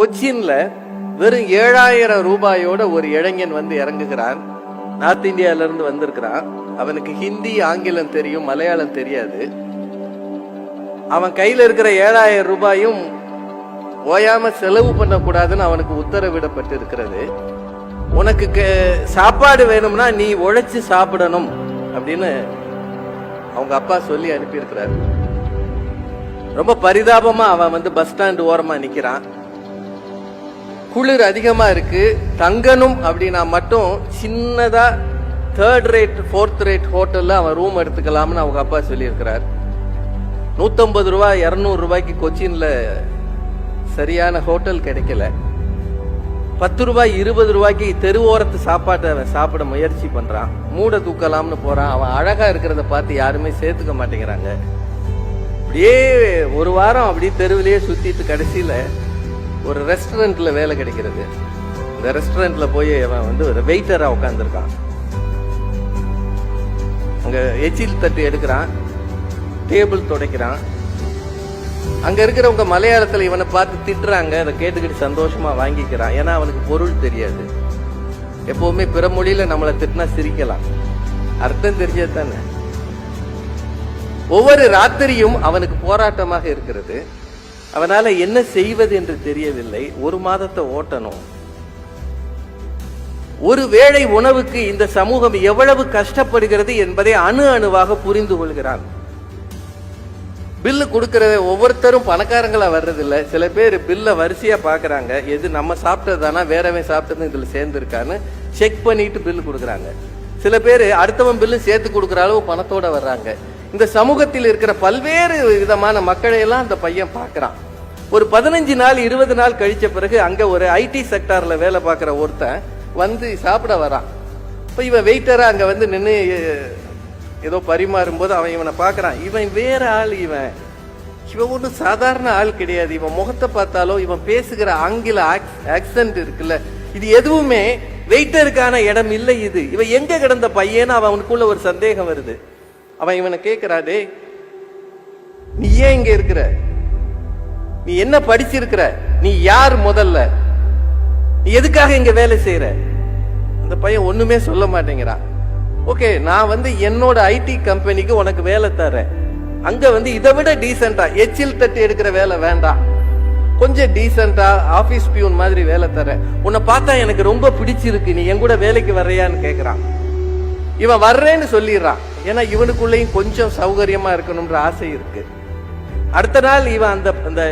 கொச்சின்ல வெறும் ஏழாயிரம் ரூபாயோட ஒரு இளைஞன் வந்து இறங்குகிறான். நார்த் இந்தியால இருந்து வந்திருக்கிறான். அவனுக்கு ஹிந்தி ஆங்கிலம் தெரியும் மலையாளம் தெரியாது. அவன் கையில இருக்கிற ஏழாயிரம் ரூபாயும் ஓயாம செலவு பண்ணக்கூடாதுன்னு அவனுக்கு உத்தரவிடப்பட்டு இருக்கிறது உனக்கு சாப்பாடு வேணும்னா நீ உழைச்சு சாப்பிடணும் அப்படின்னு அவங்க அப்பா சொல்லி அனுப்பியிருக்கிறாரு. ரொம்ப பரிதாபமா அவன் வந்து பஸ் ஸ்டாண்ட் ஓரமா நிக்கிறான். குளிர் அதிகமாக இருக்குது தங்கணும் அப்படின்னா மட்டும் சின்னதாக தேர்ட் ரேட் ஃபோர்த் ரேட் ஹோட்டலில் அவன் ரூம் எடுத்துக்கலாம்னு அவங்க அப்பா சொல்லியிருக்கிறார். நூற்றம்பது ரூபா இரநூறுபாய்க்கு ரூபாய்க்கு சரியான ஹோட்டல் கிடைக்கல. பத்து ரூபாய் இருபது ரூபாய்க்கு தெருவோரத்து சாப்பாட்டை அவன் சாப்பிட முயற்சி பண்ணுறான் மூட தூக்கலாம்னு போகிறான் அவன் அழகாக இருக்கிறத பார்த்து யாருமே சேர்த்துக்க மாட்டேங்கிறாங்க. அப்படியே ஒரு வாரம் அப்படியே தெருவிலேயே சுற்றிட்டு கடைசியில் ஒரு ரெஸ்டாரண்ட்டில் வேலை கிடைக்கிறது. இந்த ரெஸ்டாரண்ட்டில் போய் அவன் வந்து ஒரு வெயிட்டராக உட்காந்துருக்கான் அங்கே எச்சில் தட்டு எடுக்கிறான். டேபிள் துடைக்கிறான். அங்கே இருக்கிறவங்க மலையாளத்தில் இவனை பார்த்து திட்டுறாங்க. அதை கேட்டுக்கிட்டு சந்தோஷமாக வாங்கிக்கிறான். ஏன்னா அவனுக்கு பொருள் தெரியாது. எப்போவுமே பிற மொழியில் நம்மளை திட்டினா சிரிக்கலாம். அர்த்தம் தெரிஞ்சது தானே ஒவ்வொரு ராத்திரியும் அவனுக்கு போராட்டமாக இருக்கிறது. அவனால என்ன செய்வது என்று தெரியவில்லை. ஒரு மாதத்தை ஓட்டணும். ஒரு வேளை உணவுக்கு இந்த சமூகம் எவ்வளவு கஷ்டப்படுகிறது என்பதை அணு அணுவாக புரிந்து கொள்கிறான். பில்லு கொடுக்கறத ஒவ்வொருத்தரும் பணக்காரங்களா வர்றதில்ல. சில பேர் பில்லை வரிசையா பாக்குறாங்க. எது நம்ம சாப்பிட்டதானா வேறவன் சாப்பிட்டது இதுல சேர்ந்துருக்கான்னு செக் பண்ணிட்டு பில்லு கொடுக்குறாங்க. சில பேர் அடுத்தவன் பில்லு சேர்த்து கொடுக்குற அளவு பணத்தோட வர்றாங்க. இந்த சமூகத்தில் இருக்கிற பல்வேறு விதமான மக்களையெல்லாம் அந்த பையன் பார்க்குறான். ஒரு பதினஞ்சு நாள் இருபது நாள் கழித்த பிறகு அங்கே ஒரு ஐடி செக்டாரில் வேலை பார்க்குற ஒருத்தன் வந்து சாப்பிட வரான். இப்போ இவன் வெயிட்டராக அங்கே வந்து நின்று ஏதோ பரிமாறும் போது அவன் இவனை பார்க்கறான். இவன் வேற ஆள் இவன். இவன் ஒன்றும் சாதாரண ஆள் கிடையாது. இவன் முகத்தை பார்த்தாலோ இவன் பேசுகிற ஆங்கில ஆக்சன்ட் இருக்குல்ல இது எதுவுமே வெயிட்டருக்கான இடம் இல்லை இது. இவன் எங்க கிடந்த பையன்னு அவனுக்குள்ள ஒரு சந்தேகம் வருது. அவன் இவனை கேட்கிறா டே நீ ஏன் இங்க இருக்கிற? நீ என்ன படிச்சிருக்கிற? நீ யார் முதல்ல? நீ எதுக்காக இங்க வேலை செய்யற அந்த பையன் ஒண்ணுமே சொல்ல மாட்டேங்கிறான். ஓகே நான் வந்து என்னோட ஐடி கம்பெனிக்கு உனக்கு வேலை தரேன் அங்க வந்து இதை விட டீசெண்டா எச்சில் தட்டி எடுக்கிற வேலை வேண்டாம். கொஞ்சம் டீசெண்டா ஆபீஸ் பியூன் மாதிரி வேலை தரேன் உன்னை பார்த்தா எனக்கு ரொம்ப பிடிச்சிருக்கு. நீ என் கூட வேலைக்கு வர்றியான்னு கேக்குறான். இவன் வர்றேன்னு சொல்லிடுறான். ஏன்னா இவனுக்குள்ளேயும் கொஞ்சம் சௌகரியமா இருக்கணும்ன்ற ஆசை இருக்கு. அடுத்த நாள் இவன் அந்த அந்த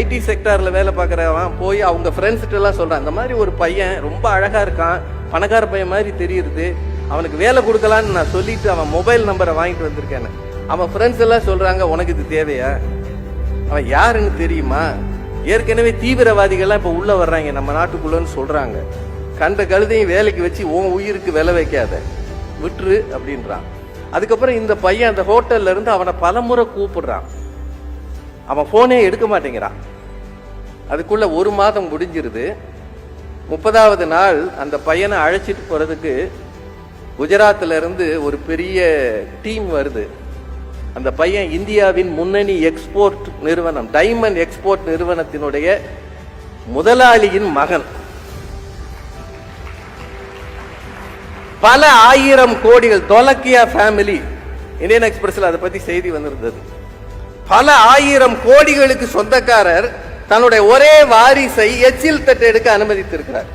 ஐடி செக்டார்ல வேலை பார்க்கறவன் போய் அவங்க ஃப்ரெண்ட்ஸ்கிட்ட எல்லாம் சொல்றான் இந்த மாதிரி ஒரு பையன் ரொம்ப அழகா இருக்கான் பணக்கார பையன் மாதிரி தெரியுது அவனுக்கு வேலை கொடுக்கலான்னு நான் சொல்லிட்டு அவன் மொபைல் நம்பரை வாங்கிட்டு வந்திருக்கேன். அவன் ஃப்ரெண்ட்ஸ் எல்லாம் சொல்றாங்க உனக்கு இது தேவையா? அவன் யாருன்னு தெரியுமா? ஏற்கனவே தீவிரவாதிகள்லாம் இப்ப உள்ள வர்றாங்க நம்ம நாட்டுக்குள்ளன்னு சொல்றாங்க. கண்ட கழுதையும் வேலைக்கு வச்சு உன் உயிருக்கு விலை வைக்காத. விட்டுரு அப்படின்றான். அதுக்கப்புறம் இந்த பையன் அந்த ஹோட்டல்ல இருந்து அவனை பலமுறை கூப்பிடுறான். அவன் போனே எடுக்க மாட்டேங்கிறான். அதுக்குள்ள ஒரு மாதம் முடிஞ்சிருது. முப்பதாவது நாள் அந்த பையனை அழைச்சிட்டு போறதுக்கு குஜராத்ல இருந்து ஒரு பெரிய டீம் வருது. அந்த பையன் இந்தியாவின் முன்னணி எக்ஸ்போர்ட் நிறுவனம் டைமண்ட் எக்ஸ்போர்ட் நிறுவனத்தினுடைய முதலாளியின் மகன். பல ஆயிரம் கோடிகள் தொலக்கியா ஃபேமிலி இந்தியன் எக்ஸ்பிரஸ்ல அதை பத்தி செய்தி வந்திருந்தது. பல ஆயிரம் கோடிகளுக்கு சொந்தக்காரர் தன்னுடைய ஒரே வாரிசை எச்சில் தட்டு எடுக்க அனுமதித்திருக்கிறார்.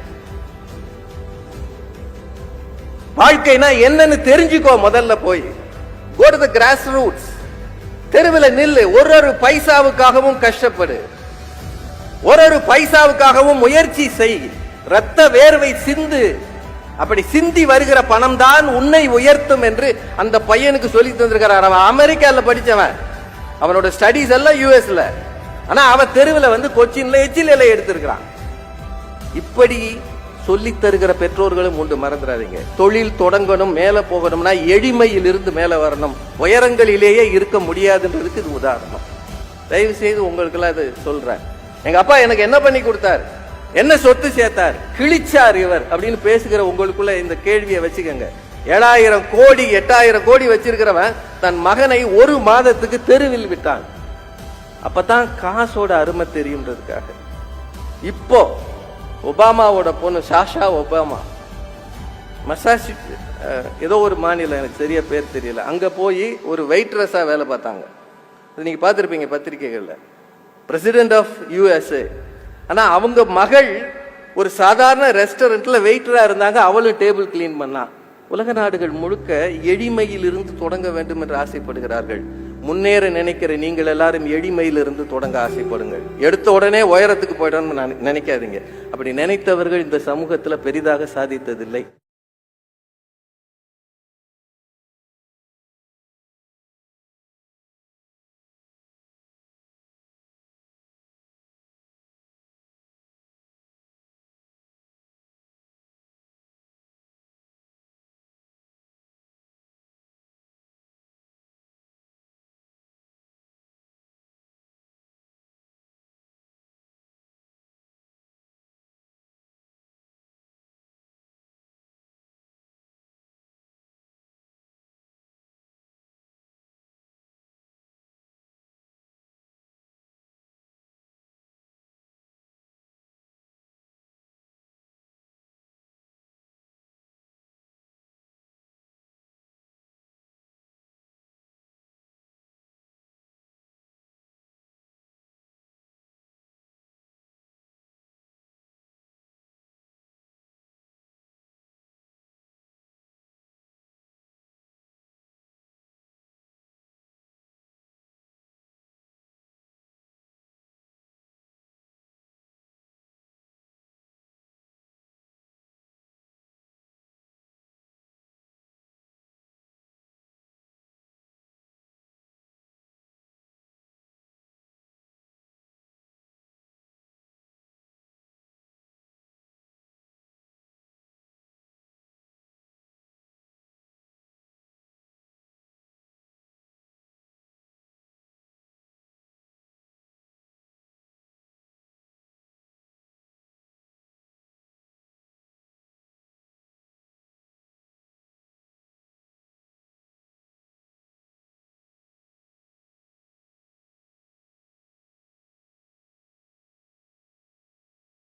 வாழ்க்கைனா என்னன்னு தெரிஞ்சுக்கோ முதல்ல போய். Go to கிராஸ் ரூட்ஸ் தெருவில் நில்லு. ஒரு ஒரு பைசாவுக்காகவும் கஷ்டப்படு. ஒரு ஒரு பைசாவுக்காகவும் முயற்சி செய். ரத்த வேர்வை சிந்து. அப்படி சிந்தி வருகிற பணம் தான் உன்னை உயர்த்தும் என்று அந்த பையனுக்கு சொல்லி தந்திருக்கிறார். அவன் அமெரிக்காவில் படித்தவன் அவனோட ஸ்டடீஸ் எல்லாம் யூஎஸ்ல ஆனா அவன் தெருவில் வந்து கொச்சின்ல எச்சில் எடுத்திருக்கிறான். இப்படி சொல்லித் தருகிற பெற்றோர்களும் உண்டு மறந்துடாதீங்க தொழில் தொடங்கணும் மேல போகணும்னா எளிமையில் இருந்து மேல வரணும். உயரங்களிலேயே இருக்க முடியாதுன்றதுக்கு இது உதாரணம். தயவு செய்து உங்களுக்கெல்லாம் இது சொல்றேன். எங்க அப்பா எனக்கு என்ன பண்ணி கொடுத்தாரு? என்ன சொத்து சேர்த்தார்? கிழிச்சார் இவர் அப்படின்னு பேசுகிற உங்களுக்குள்ள இந்த கேள்வியை வச்சுக்கோங்க. ஏழாயிரம் கோடி எட்டாயிரம் கோடி வச்சிருக்கிறவன் தன் மகனை ஒரு மாதத்துக்கு தெருவில் விட்டான். அப்பதான் காசோட அருமை தெரியுன்றதுக்காக இப்போ ஒபாமாவோட பொண்ணு சாஷா ஒபாமா மசாசி ஏதோ ஒரு மாநிலம் எனக்கு சரியா பேர் தெரியல. அங்க போய் ஒரு வெயிட்ரஸா வேலை பார்த்தாங்க. நீங்க பார்த்துருப்பீங்க பத்திரிகைகள்ல. பிரசிடென்ட் ஆஃப் யூஎஸ்ஏ ஆனால் அவங்க மகள் ஒரு சாதாரண ரெஸ்டாரண்ட்ல வெயிட்டராக இருந்தாங்க அவளும் டேபிள் கிளீன் பண்ணா. உலக நாடுகள் முழுக்க எளிமையிலிருந்து தொடங்க வேண்டும் என்று ஆசைப்படுகிறார்கள். முன்னேற நினைக்கிற நீங்கள் எல்லாரும் எளிமையிலிருந்து தொடங்க ஆசைப்படுங்கள். எடுத்த உடனே உயரத்துக்கு போயிடணும்னு நினை- நினைக்காதீங்க. அப்படி நினைத்தவர்கள் இந்த சமூகத்துல பெரிதாக சாதித்ததில்லை.